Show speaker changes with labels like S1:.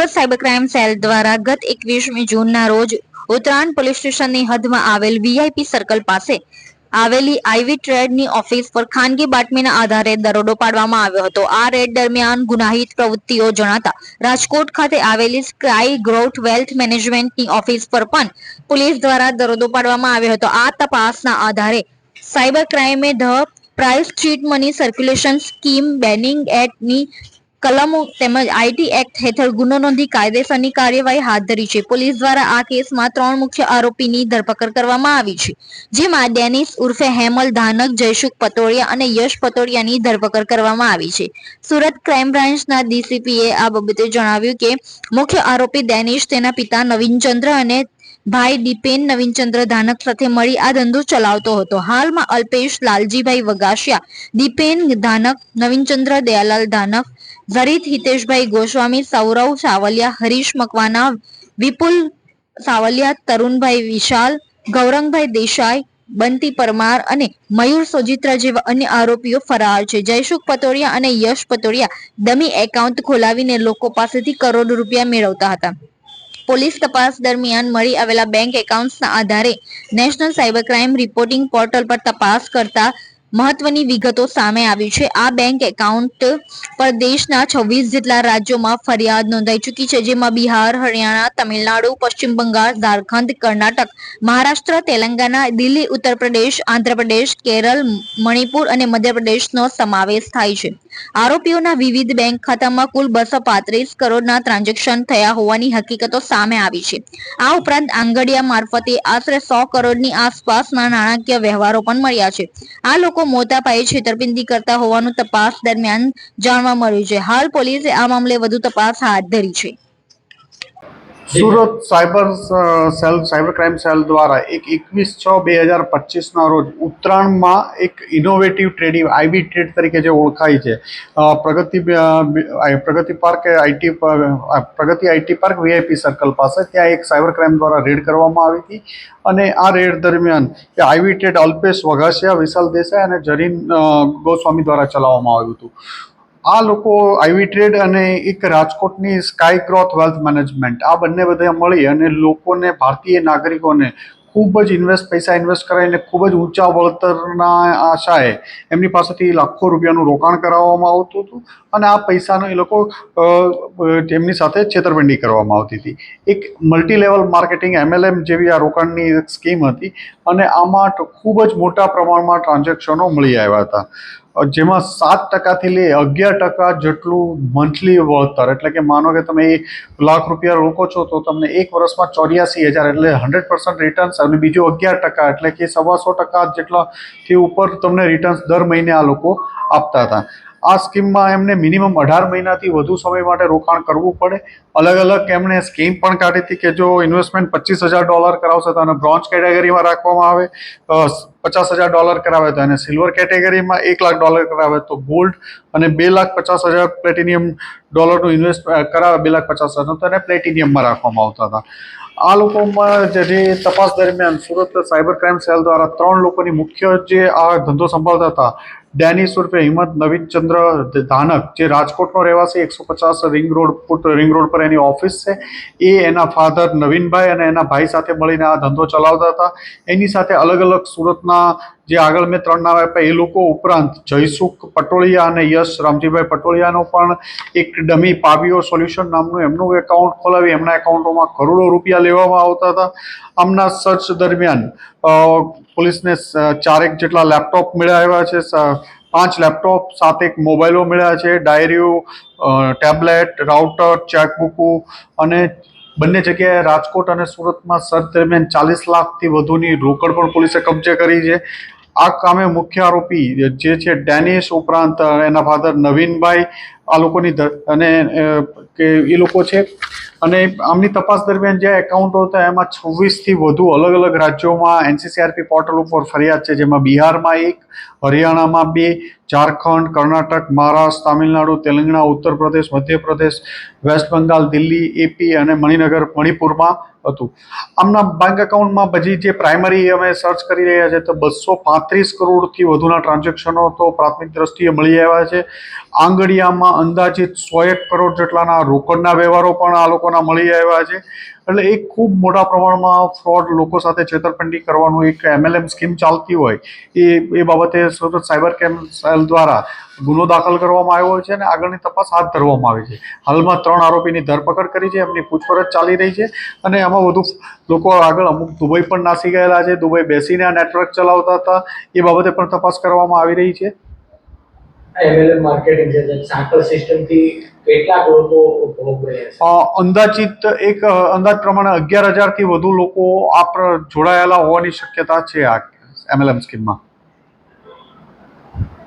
S1: Surat cyber crime cell દ્વારા ગત એકવીસમી જૂનના રોજ ઉત્તરાયણ પોલીસ સ્ટેશનની હદમાં આવેલ વીઆઈપી સર્કલ પાસે આવેલી આઈવી ટ્રેડની ઓફિસ પર ખાનગી બાતમીના આધારે દરોડો પાડવામાં આવ્યો હતો. આ રેડ દરમિયાન ગુનાહિત પ્રવૃત્તિઓ જણાતા રાજકોટ ખાતે આવેલી સ્કાય ગ્રોથ વેલ્થ મેનેજમેન્ટની ઓફિસ પર પણ પોલીસ દ્વારા દરોડો પાડવામાં આવ્યો હતો. આ તપાસના આધારે cyber ક્રાઇમે the prize chit money circulation scheme banning એક્ટની કલમો તેમજ આઈટી એક્ટ હેઠળ ગુનો નોંધી કાયદેસરની કાર્યવાહી હાથ ધરી છે. પોલીસ દ્વારા આ કેસમાં ત્રણ મુખ્ય આરોપીની ધરપકડ કરવામાં આવી છે, જેમાં ડેનિસ ઉર્ફે હેમલ ધાનક, જયસુખ પતોડિયા અને યશ પતોડિયાની ધરપકડ કરવામાં આવી છે. સુરત ક્રાઇમ બ્રાન્ચના ડીસીપીએ આ બાબતે જણાવ્યું કે, મુખ્ય આરોપી ડેનિશ તેના પિતા નવીનચંદ્ર અને ભાઈ દીપેન નવીનચંદ્ર ધાનક સાથે મળી આ ધંધો ચલાવતો હતો. હાલમાં અલ્પેશ, લાલજીભાઈ વગાસિયા, દીપેન, ધાનક નવીનચંદ્ર દયાલાલ ધાનક ઝરીત હિતેશભાઈ ગોસ્વામી, સૌરવ સાવલિયા, હરીશ મકવાના, વિપુલ સાવલિયા, તરુણભાઈ વિશાલ, ગૌરંગભાઈ દેસાઈ બંતી પરમાર અને મયુર સોજિત્રા જેવા અન્ય આરોપીઓ ફરાર છે. જયસુખ પતોડિયા અને યશ પતોડિયા ડમી એકાઉન્ટ ખોલાવીને લોકો પાસેથી કરોડો રૂપિયા મેળવતા હતા. પોલીસ તપાસ દરમિયાન મળી આવેલા બેંક એકાઉન્ટ્સના આધારે national cyber crime reporting portal પર તપાસ કરતા મહત્વની વિગતો સામે આવી છે. આ બેંક એકાઉન્ટ પર દેશના છવ્વીસ જેટલા રાજ્યોમાં ફરિયાદ નોંધાઈ ચૂકી છે, જેમાં બિહાર, હરિયાણા, તમિલનાડુ, પશ્ચિમ બંગાળ, ઝારખંડ, કર્ણાટક, મહારાષ્ટ્ર તેલંગાણા દિલ્હી, ઉત્તર પ્રદેશ આંધ્રપ્રદેશ કેરળ, મણિપુર અને મધ્યપ્રદેશનો સમાવેશ થાય છે. આરોપીઓના વિવિધ બેંક ખાતામાં કુલ બસો પાંત્રીસ કરોડના ટ્રાન્ઝેક્શન થયા હોવાની હકીકતો સામે આવી છે. આ ઉપરાંત આંગડિયા મારફતે આશરે સો કરોડની આસપાસના નાણાકીય વ્યવહારો પણ મળ્યા છે. આ લોકો મોટા પાયે છેતરપિંડી કરતા હોવાનું તપાસ દરમિયાન જાણવા મળ્યું છે. હાલ પોલીસે આ મામલે વધુ તપાસ હાથ ધરી છે.
S2: Surat cyber cell, cyber crime cell દ્વારા એક એકવીસ છ બે હજાર પચીસના રોજ ઉત્તરાયણમાં એક ઇનોવેટિવ ટ્રેડિંગ આઈબી ટ્રેડ તરીકે જે ઓળખાય છે. Pragati Pragati park IT Pragati IT park VIP circle પાસે ત્યાં એક સાયબર ક્રાઇમ દ્વારા રેડ કરવામાં આવી હતી અને આ રેડ દરમિયાન એ આઈવી ટ્રેડ અલ્પેશ વઘાસિયા, વિશાલ દેસાઈ અને જરીન ગોસ્વામી દ્વારા ચલાવવામાં આવ્યું હતું. આ લોકો આઈવી ટ્રેડ અને એક રાજકોટની સ્કાય ગ્રોથ વેલ્થ મેનેજમેન્ટ આ બંને બધા મળી અને લોકોને, ભારતીય નાગરિકોને ખૂબ જ ઇન્વેસ્ટ પૈસા ઇન્વેસ્ટ કરાવીને ખૂબ જ ઊંચા વળતરના આશાએ એમની પાસેથી લાખો રૂપિયાનું રોકાણ કરાવવામાં આવતું હતું અને આ પૈસાનો એ લોકો તેમની સાથે છેતરપિંડી કરવામાં આવતી હતી. એક મલ્ટી લેવલ માર્કેટિંગ એમએલએમ જેવી આ રોકાણની સ્કીમ હતી અને આમાં ખૂબ જ મોટા પ્રમાણમાં ટ્રાન્ઝેક્શનો મળી આવ્યા હતા. જેમાં સાત ટકાથી લઈ અગિયાર ટકા જેટલું મંથલી વળતર. એટલે કે માનો કે તમે લાખ રૂપિયા રોકો છો, તો તમને એક વર્ષમાં ચોર્યાસી હજાર એટલે હંડ્રેડ પર્સન્ટ રિટર્ન્સ અને બીજું અગિયાર ટકા. એટલે કે સવાસો ટકા જેટલાથી ઉપર તમને રિટર્ન્સ દર મહિને આ લોકો આપતા હતા. આ સ્કીમમાં એમને મિનિમમ અઢાર મહિનાથી વધુ સમય માટે રોકાણ કરવું પડે. અલગ અલગ એમણે સ્કીમ પણ કાઢી હતી કે જો ઇન્વેસ્ટમેન્ટ પચીસ હજાર ડોલર કરાવશે તો એને બ્રોન્ઝ કેટેગરીમાં રાખવામાં આવે. પચાસ હજાર ડોલર કરાવે તો એને સિલ્વર કેટેગરીમાં એક લાખ ડોલર કરાવે તો ગોલ્ડ અને બે લાખ પચાસ હજાર પ્લેટિનિયમ ડોલરનું ઇન્વેસ્ટ કરાવે બે લાખ પચાસ હજારનું તો એને પ્લેટિનિયમમાં રાખવામાં આવતા હતા. આ લોકોમાં જે તપાસ દરમિયાન સુરત સાયબર ક્રાઇમ સેલ દ્વારા ત્રણ લોકોની મુખ્ય જે આ ધંધો સંભાળતા હતા ડેનિસ ઉર્ફે હિંમત નવીનચંદ્ર ધાનક, જે રાજકોટનો રહેવાસી, એકસો પચાસ ring road foot ring road પર એની ઓફિસ છે. એ એના ફાધર નવીનભાઈ અને એના ભાઈ સાથે મળીને આ ધંધો ચલાવતા હતા. એની સાથે અલગ અલગ સુરતના જે આગળ મેં ત્રણ નામ આપ્યા, એ લોકો ઉપરાંત જયસુખ પટોળિયા અને યશ રામજીભાઈ પટોળિયાનો પણ એક ડમી પાબીઓ સોલ્યુશન નામનું એમનું એકાઉન્ટ ખોલાવી, એમના એકાઉન્ટોમાં કરોડો રૂપિયા લેવામાં આવતા હતા. આમના સર્ચ દરમિયાન પોલીસને ચારેક જેટલા લેપટોપ મળ્યા આવ્યા છે પાંચ લેપટોપ સાતેક મોબાઈલો મળ્યા છે, ડાયરીઓ ટેબ્લેટ, રાઉટર, ચેકબુકો અને બંને જગ્યાએ રાજકોટ અને સુરતમાં સર્ચ દરમિયાન ચાલીસ લાખથી વધુની રોકડ પણ પોલીસે કબજે કરી છે. આ કામે મુખ્ય આરોપી જે છે ડેનિશ ઉપરાંત એના ફાધર નવીનભાઈ આ લોકોની અને કે એ લોકો છે. અને આમની તપાસ દરમિયાન જે એકાઉન્ટો હતા એમાં છવ્વીસથી વધુ અલગ અલગ રાજ્યોમાં એનસીસીઆરપી પોર્ટલ ઉપર ફરિયાદ છે, જેમાં બિહારમાં એક, હરિયાણામાં બે, ઝારખંડ, કર્ણાટક, મહારાષ્ટ્ર, તામિલનાડુ, તેલંગાણા ઉત્તર પ્રદેશ મધ્યપ્રદેશ, વેસ્ટ બંગાળ, દિલ્હી એપી અને મણિનગર, મણિપુરમાં હતું. આમના બેંક એકાઉન્ટમાં પછી જે પ્રાઇમરી અમે સર્ચ કરી રહ્યા છે, તો બસો પાંત્રીસ કરોડથી વધુના ટ્રાન્ઝેક્શનો તો પ્રાથમિક દ્રષ્ટિએ મળી આવ્યા છે. આંગડિયામાં અંદાજિત સો એક કરોડ જેટલાના રોકડના વ્યવહારો પણ આ લોકોના મળી આવ્યા છે. એટલે એક ખૂબ મોટા પ્રમાણમાં ફ્રોડ લોકો સાથે છેતરપિંડી કરવાનું એક એમએલએમ સ્કીમ ચાલતી હોય, એ એ બાબતે સુરત સાયબર કેમ સેલ દ્વારા ગુનો દાખલ કરવામાં આવ્યો છે અને આગળની તપાસ હાથ ધરવામાં આવી છે. હાલમાં ત્રણ આરોપીની ધરપકડ કરી છે, એમની પૂછપરછ ચાલી રહી છે અને એમાં વધુ લોકો આગળ અમુક દુબઈ પણ નાસી ગયેલા છે. દુબઈ બેસીને આ નેટવર્ક ચલાવતા હતા, એ બાબતે પણ તપાસ કરવામાં આવી રહી છે.
S3: એમએલએમ માર્કેટિંગ છે સેમ્પલ સિસ્ટમથી કેટલાક લોકો ભોગ
S2: અંદાજિત એક અંદાજ પ્રમાણે અગિયાર હજારથી વધુ લોકો આ જોડાયેલા હોવાની શક્યતા છે આ એમએલએમ સ્કીમમાં.